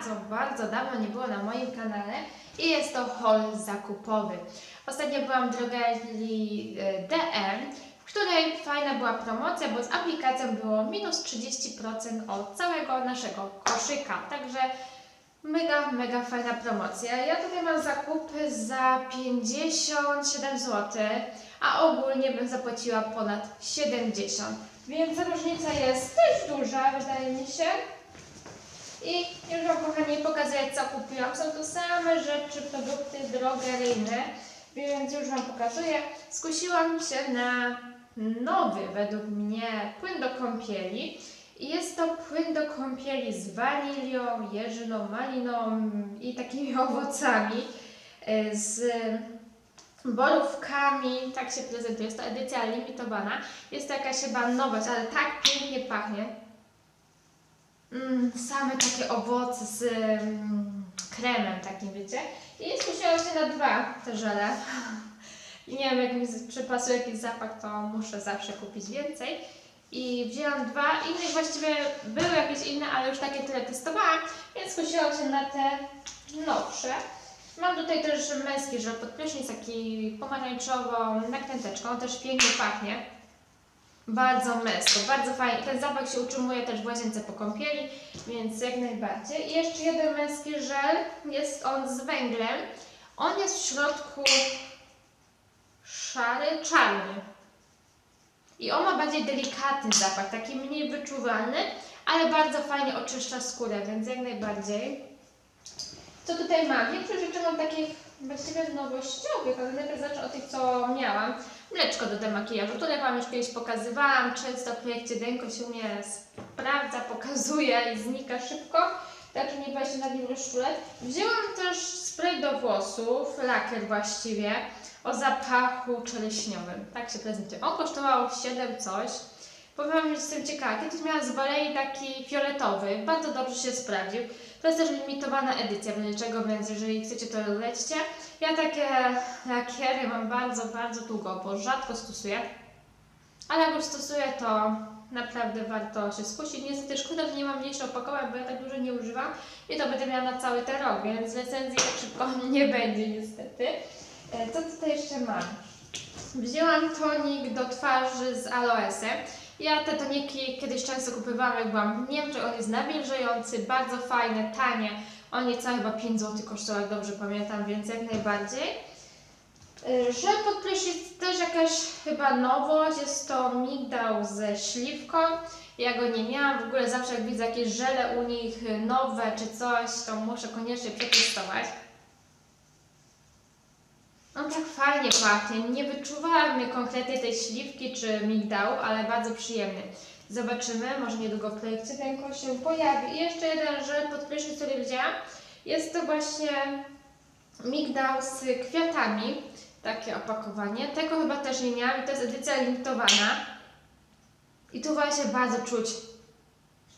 bardzo, bardzo dawno nie było na moim kanale i jest to haul zakupowy. Ostatnio byłam w drogerii e, DM, w której fajna była promocja, bo z aplikacją było minus 30% od całego naszego koszyka. Także mega, mega fajna promocja. Ja tutaj mam zakupy za 57 zł, a ogólnie bym zapłaciła ponad 70. Więc różnica jest dość duża, wydaje mi się. I już Wam kochani pokazuję co kupiłam. Są to same rzeczy, produkty drogeryjne, więc już Wam pokazuję. Skusiłam się na nowy według mnie płyn do kąpieli. Jest to płyn do kąpieli z wanilią, jeżyną, maliną i takimi owocami, e, z borówkami. Tak się prezentuje. Jest to edycja limitowana. Jest to jakaś chyba nowość, ale tak pięknie pachnie. Mm, same takie owoce z mm, kremem takim, wiecie? I skusiłam się na dwa te żele. I nie wiem, jak mi z- czy pasuje jakiś zapach, to muszę zawsze kupić więcej. I wzięłam dwa, innych właściwie były jakieś inne, ale już takie tyle testowałam, więc skusiłam się na te nowsze. Mam tutaj też męski żel pod prysznic, taki pomarańczową nakręteczką, też pięknie pachnie. Bardzo męsko, bardzo fajnie. Ten zapach się utrzymuje też w łazience po kąpieli, więc jak najbardziej. I jeszcze jeden męski żel, jest on z węglem. On jest w środku szary, czarny. I on ma bardziej delikatny zapach, taki mniej wyczuwalny, ale bardzo fajnie oczyszcza skórę, więc jak najbardziej. Co tutaj mam? Większość rzeczy mam takich właściwie nowościowych, ale najpierw zacznę od tych, co miałam. Mleczko do demakijażu, które Wam już kiedyś pokazywałam. Często w projekcie Denko się mnie sprawdza, pokazuje i znika szybko. Także nie bać się na nim sztulet. Wzięłam też spray do włosów, lakier właściwie, o zapachu czereśniowym. Tak się prezentuje. On kosztował 7 coś. Powiem Wam, że jestem ciekawa. Kiedyś miałam z Balei taki fioletowy. Bardzo dobrze się sprawdził. To jest też limitowana edycja mleczego, więc jeżeli chcecie, to lećcie. Ja takie lakiery mam bardzo, bardzo długo, bo rzadko stosuję. Ale jak już stosuję, to naprawdę warto się skusić. Niestety szkoda, że nie mam mniejszych opakowań, bo ja tak dużo nie używam i to będę miała na cały ten rok, więc recenzji tak szybko nie będzie niestety. E, Co tutaj jeszcze mam? Wzięłam tonik do twarzy z aloesem. Ja te toniki kiedyś często kupowałam, jak byłam w Niemczech. On jest nawilżający, bardzo fajny, tanie. On niecałe chyba 5 zł kosztował, dobrze pamiętam, więc jak najbardziej. Żel pod prysznic też jakaś chyba nowość, jest to migdał ze śliwką. Ja go nie miałam, w ogóle zawsze jak widzę jakieś żele u nich y, nowe czy coś, to muszę koniecznie przetestować. On tak fajnie pachnie, nie wyczuwałam konkretnie tej śliwki czy migdału, ale bardzo przyjemny. Zobaczymy, może niedługo w projekcie ten się pojawi. I jeszcze jeden żel pod prysznic, który wzięłam. Jest to właśnie migdał z kwiatami, takie opakowanie. Tego chyba też nie miałam to jest edycja limitowana. I tu właśnie bardzo czuć,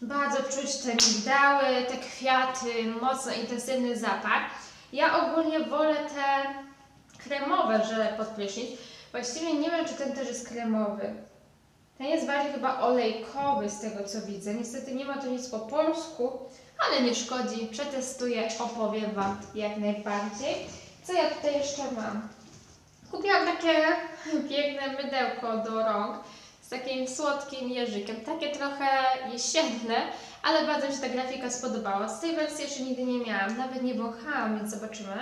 bardzo czuć te migdały, te kwiaty, mocno intensywny zapach. Ja ogólnie wolę te kremowe żele pod prysznic. Właściwie nie wiem, czy ten też jest kremowy. Ten jest bardziej chyba olejkowy z tego co widzę. Niestety nie ma tu nic po polsku, ale nie szkodzi. Przetestuję, opowiem Wam jak najbardziej. Co ja tutaj jeszcze mam? Kupiłam takie piękne mydełko do rąk z takim słodkim jeżykiem. Takie trochę jesienne, ale bardzo mi się ta grafika spodobała. Z tej wersji jeszcze nigdy nie miałam, nawet nie wąchałam, więc zobaczymy.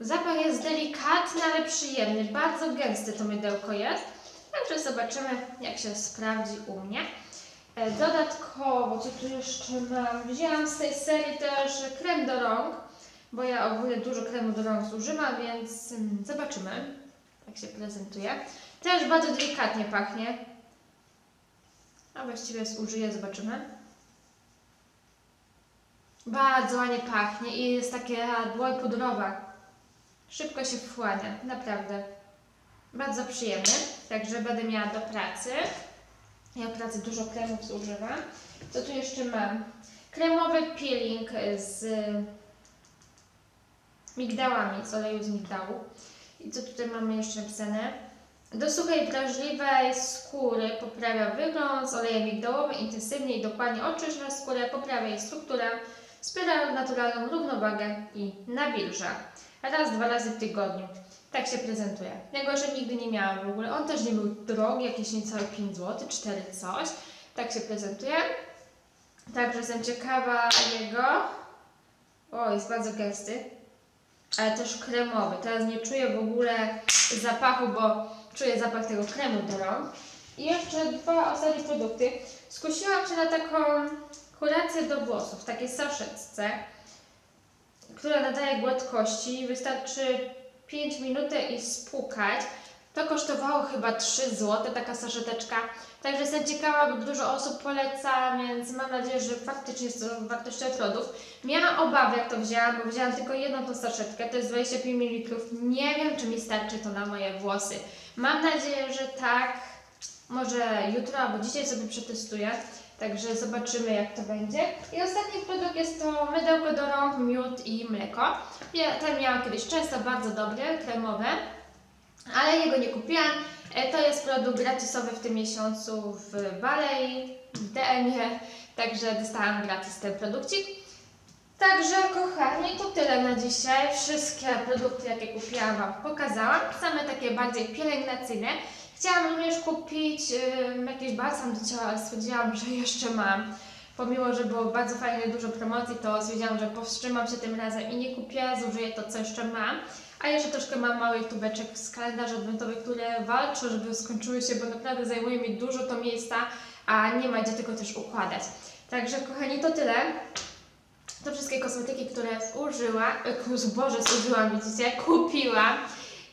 Zapach jest delikatny, ale przyjemny. Bardzo gęsty to mydełko jest. Także zobaczymy, jak się sprawdzi u mnie. E, Dodatkowo, co tu jeszcze mam? Wzięłam z tej serii też krem do rąk, bo ja ogólnie dużo kremu do rąk zużywam, więc mm, zobaczymy, jak się prezentuje. Też bardzo delikatnie pachnie. A właściwie użyję, zobaczymy. Bardzo ładnie pachnie i jest takie dłoń pudrowa. Szybko się wchłania, naprawdę. Bardzo przyjemny, także będę miała do pracy. Ja pracy dużo kremów zużywam. Co tu jeszcze mam? Kremowy peeling z migdałami, z oleju z migdału. I co tutaj mamy jeszcze napisane? Do suchej, wrażliwej skóry poprawia wygląd, z olejem migdałowym intensywnie i dokładnie oczyszcza skórę, poprawia jej strukturę, wspiera naturalną równowagę i nawilża. Raz, dwa razy w tygodniu. Tak się prezentuje. Jeszcze nigdy nie miałam w ogóle. On też nie był drogi, jakieś niecałe 5 zł, 4 coś. Tak się prezentuje. Także jestem ciekawa jego. O, jest bardzo gęsty, ale też kremowy. Teraz nie czuję w ogóle zapachu, bo czuję zapach tego kremu do rąk. I jeszcze dwa ostatnie produkty. Skusiłam się na taką kurację do włosów, w takiej saszetce, która nadaje gładkości. Wystarczy 5 minut i spłukać. To kosztowało chyba 3 zł, taka saszeteczka. Także jestem ciekawa, bo dużo osób poleca, więc mam nadzieję, że faktycznie jest to wartościowy produkt. Miałam obawy, jak to wzięłam, bo wzięłam tylko jedną tą saszetkę, to jest 25 ml. Nie wiem, czy mi starczy to na moje włosy. Mam nadzieję, że tak. Może jutro albo dzisiaj sobie przetestuję. Także zobaczymy, jak to będzie. I ostatni produkt jest to mydełko do rąk, miód i mleko. Ja ten miałam kiedyś często, bardzo dobre, kremowe, ale jego nie kupiłam. E, To jest produkt gratisowy w tym miesiącu w Balei, w DM-ie, także dostałam gratis ten produkcik. Także kochani, to tyle na dzisiaj. Wszystkie produkty, jakie kupiłam Wam pokazałam. Same takie bardziej pielęgnacyjne. Chciałam również kupić ym, jakiś balsam do ciała, ale stwierdziłam, że jeszcze mam. Pomimo, że było bardzo fajnie dużo promocji, to stwierdziłam, że powstrzymam się tym razem i nie kupię, zużyję to, co jeszcze mam. A jeszcze troszkę mam małych tubeczek z kalendarzy adwentowych, które walczą, żeby skończyły się, bo naprawdę zajmuje mi dużo to miejsca, a nie ma gdzie tego też układać. Także kochani, to tyle. To wszystkie kosmetyki, które zużyłam, e, Boże, zużyłam, widzicie, kupiłam.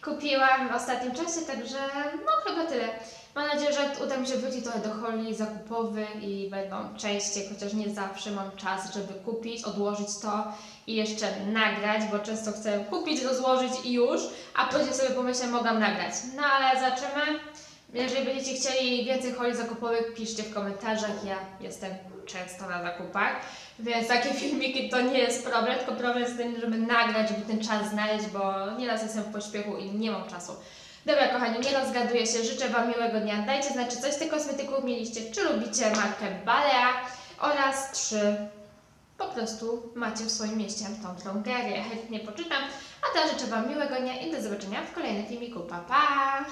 Kupiłam w ostatnim czasie, także no chyba tyle. Mam nadzieję, że uda mi się wrócić trochę do holi zakupowych i będą częściej, chociaż nie zawsze mam czas, żeby kupić, odłożyć to i jeszcze nagrać, bo często chcę kupić, rozłożyć i już, a później sobie pomyślę, mogę nagrać. No ale zobaczymy. Jeżeli będziecie chcieli więcej holi zakupowych, piszcie w komentarzach. Ja jestem często na zakupach, więc takie filmiki to nie jest problem, tylko problem jest tym, żeby nagrać, żeby ten czas znaleźć, bo nieraz jestem w pośpiechu i nie mam czasu. Dobra, kochani, nie rozgaduję się, życzę Wam miłego dnia. Dajcie znać, czy coś z tych kosmetyków mieliście, czy lubicie markę Balea oraz czy po prostu macie w swoim mieście tą drogerię. Chętnie poczytam. A teraz życzę Wam miłego dnia i do zobaczenia w kolejnym filmiku. Pa, pa!